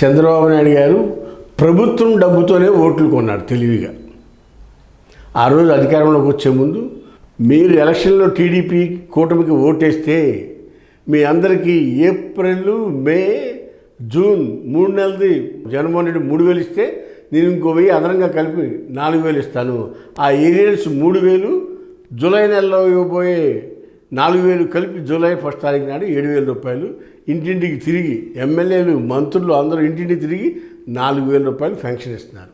చంద్రబాబు నాయుడు గారు ప్రభుత్వం డబ్బుతోనే ఓట్లు కొన్నాడు తెలివిగా. ఆ రోజు అధికారంలోకి వచ్చే ముందు మీరు ఎలక్షన్లో టీడీపీ కూటమికి ఓటేస్తే మీ అందరికీ ఏప్రిల్ మే జూన్ మూడు నెలది జగన్మోహన్ రెడ్డి మూడు వేలు ఇస్తే నేను ఇంకో వెయ్యి అదనంగా కలిపి నాలుగు వేలు ఇస్తాను. ఆ ఏరియల్స్ మూడు వేలు జూలై నెలలో ఇవ్వబోయే నాలుగు వేలు కలిపి జూలై ఫస్ట్ తారీఖు నాడు ఏడు వేల రూపాయలు. ఇంటింటికి తిరిగి ఎమ్మెల్యేలు మంత్రులు అందరూ ఇంటింటికి తిరిగి నాలుగు వేల రూపాయలు ఫెన్షన్ ఇస్తున్నారు.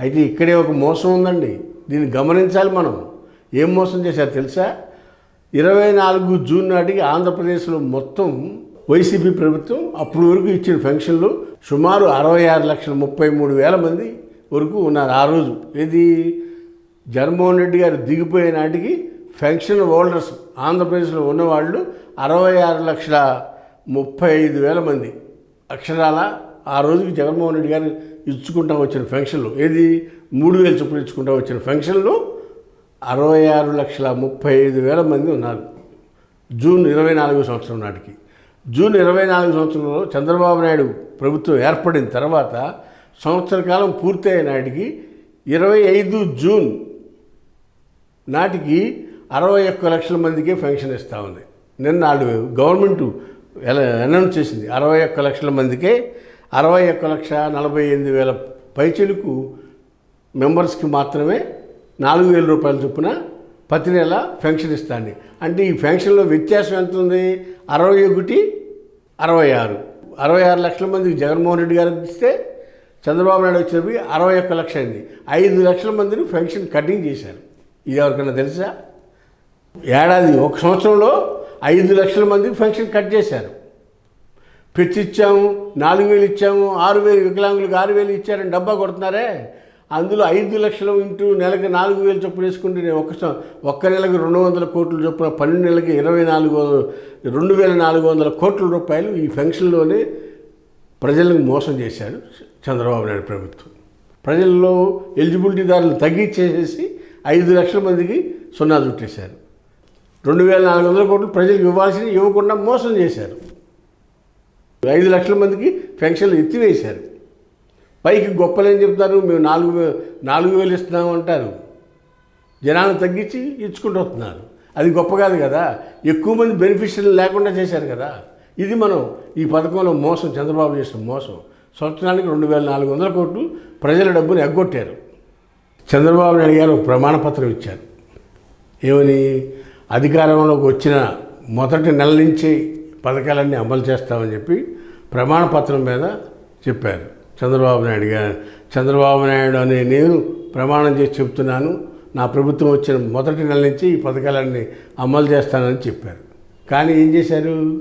అయితే ఇక్కడే ఒక మోసం ఉందండి. దీన్ని గమనించాలి మనం. ఏం మోసం చేశారు తెలుసా? ఇరవై నాలుగు జూన్ నాటికి ఆంధ్రప్రదేశ్లో మొత్తం వైసీపీ ప్రభుత్వం అప్పటి వరకు ఇచ్చిన పెన్షన్లు సుమారు అరవై ఆరు లక్షల ముప్పై మూడు వేల మంది వరకు ఉన్నారు ఆ రోజు. ఇది జగన్మోహన్ రెడ్డి గారు దిగిపోయే నాటికి పెన్షన్ హోల్డర్స్ ఆంధ్రప్రదేశ్లో ఉన్నవాళ్ళు అరవై ఆరు లక్షల ముప్పై ఐదు వేల మంది. అక్షరాల ఆ రోజుకి జగన్మోహన్ రెడ్డి గారు ఇచ్చుకుంటా వచ్చిన పెన్షన్లు ఏది? మూడు వేలు చొప్పున ఇచ్చుకుంటా వచ్చిన పెన్షన్లు అరవై ఆరు లక్షల ముప్పై ఐదు వేల మంది ఉన్నారు. జూన్ ఇరవై నాలుగు సంవత్సరం నాటికి. జూన్ ఇరవై నాలుగు సంవత్సరంలో చంద్రబాబు నాయుడు ప్రభుత్వం ఏర్పడిన తర్వాత సంవత్సర కాలం పూర్తయిన నాటికి ఇరవై ఐదు జూన్ నాటికి అరవై ఒక్క లక్షల మందికే పెన్షన్ ఇస్తూ ఉంది. నిన్న వాళ్ళు గవర్నమెంట్ ఎలా అనౌన్స్ చేసింది. అరవై ఒక్క లక్షల మందికే అరవై ఒక్క లక్ష నలభై ఎనిమిది వేల పైచలకు మెంబర్స్కి మాత్రమే నాలుగు వేల రూపాయల చొప్పున ప్రతి నెల పెన్షన్ ఇస్తాను అంటే ఈ పెన్షన్లో వ్యత్యాసం ఎంత ఉంది? అరవై ఒకటి అరవై ఆరు. అరవై ఆరు లక్షల మందికి జగన్మోహన్ రెడ్డి గారు ఇస్తే చంద్రబాబు నాయుడు వచ్చేవి అరవై ఒక్క లక్ష అయింది. ఐదు లక్షల మందిని పెన్షన్ కటింగ్ చేశారు. ఇది ఎవరికైనా తెలుసా? ఏడాది ఒక సంవత్సరంలో ఐదు లక్షల మందికి పెన్షన్ కట్ చేశారు. పెట్టి ఇచ్చాము నాలుగు వేలు ఇచ్చాము ఆరు వేలు వికలాంగులకు ఆరు వేలు ఇచ్చారని డబ్బా కొడుతున్నారే? అందులో ఐదు లక్షలు ఇంటూ నెలకు నాలుగు వేలు చొప్పున వేసుకుంటే నేను ఒక్క సం- ఒక్క నెలకు రెండు వందల కోట్ల చొప్పున పన్నెండు నెలకి ఇరవై నాలుగు రెండు వేల నాలుగు వందల కోట్ల రూపాయలు ఈ పెన్షన్లోనే ప్రజలను మోసం చేశారు చంద్రబాబు నాయుడు ప్రభుత్వం. ప్రజల్లో ఎలిజిబిలిటీ దారులు తగ్గించేసేసి ఐదు లక్షల మందికి సున్నా చుట్టేశారు. రెండు వేల నాలుగు వందల కోట్లు ప్రజలకు ఇవ్వాల్సిన ఇవ్వకుండా మోసం చేశారు. ఐదు లక్షల మందికి పెన్షన్లు ఎత్తివేశారు. పైకి గొప్పలేని చెప్తారు మేము నాలుగు నాలుగు వేలు ఇస్తున్నాము అంటారు. జనాలను తగ్గించి ఇచ్చుకుంటూ వస్తున్నారు. అది గొప్ప కాదు కదా. ఎక్కువ మంది బెనిఫిషియర్లు లేకుండా చేశారు కదా. ఇది మనం ఈ పథకంలో మోసం చంద్రబాబు చేసిన మోసం. సంవత్సరానికి రెండు వేల నాలుగు వందల కోట్లు ప్రజల డబ్బును ఎగ్గొట్టారు. చంద్రబాబు నాయుడు గారు ఒక ప్రమాణపత్రం ఇచ్చారు. ఏమని? అధికారంలోకి వచ్చిన మొదటి నెల నుంచి పథకాలన్నీ అమలు చేస్తామని చెప్పి ప్రమాణ పత్రం మీద చెప్పారు. చంద్రబాబు నాయుడు గారు. చంద్రబాబు నాయుడు అనే నేను ప్రమాణం చేసి చెప్తున్నాను నా ప్రభుత్వం వచ్చిన మొదటి నెల నుంచి ఈ పథకాలన్నీ అమలు చేస్తానని చెప్పారు. కానీ ఏం చేశారు?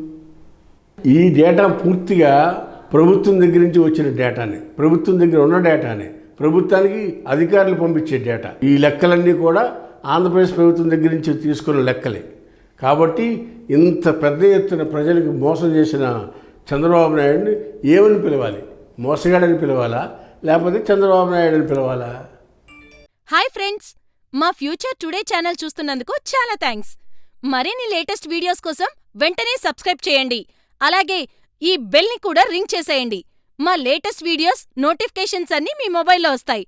ఈ డేటా పూర్తిగా ప్రభుత్వం దగ్గర నుంచి వచ్చిన డేటానే. ప్రభుత్వం దగ్గర ఉన్న డేటానే. ప్రభుత్వానికి అధికారులు పంపించే డేటా. ఈ లెక్కలన్నీ కూడా ఆంధ్రప్రదేశ్ ప్రభుత్వం దగ్గర నుంచి తీసుకున్న లెక్కలే. కాబట్టి ఇంత పెద్ద ఎత్తున ప్రజలకు మోసం చేసిన చంద్రబాబు నాయుడిని ఏమని పిలవాలి? మోసగాడని పిలవాలా? లేకపోతే చంద్రబాబు నాయుడు అని పిలవాలా? Hi friends! మా ఫ్యూచర్ టుడే ఛానల్ చూస్తున్నందుకు చాలా థ్యాంక్స్ మరిన్ని లేటెస్ట్ వీడియోస్ కోసం వెంటనే సబ్స్క్రైబ్ చేయండి. అలాగే ఈ బెల్ని కూడా రింగ్ చేసేయండి. మా లేటెస్ట్ వీడియోస్ నోటిఫికేషన్స్ అన్నీ మీ మొబైల్లో వస్తాయి.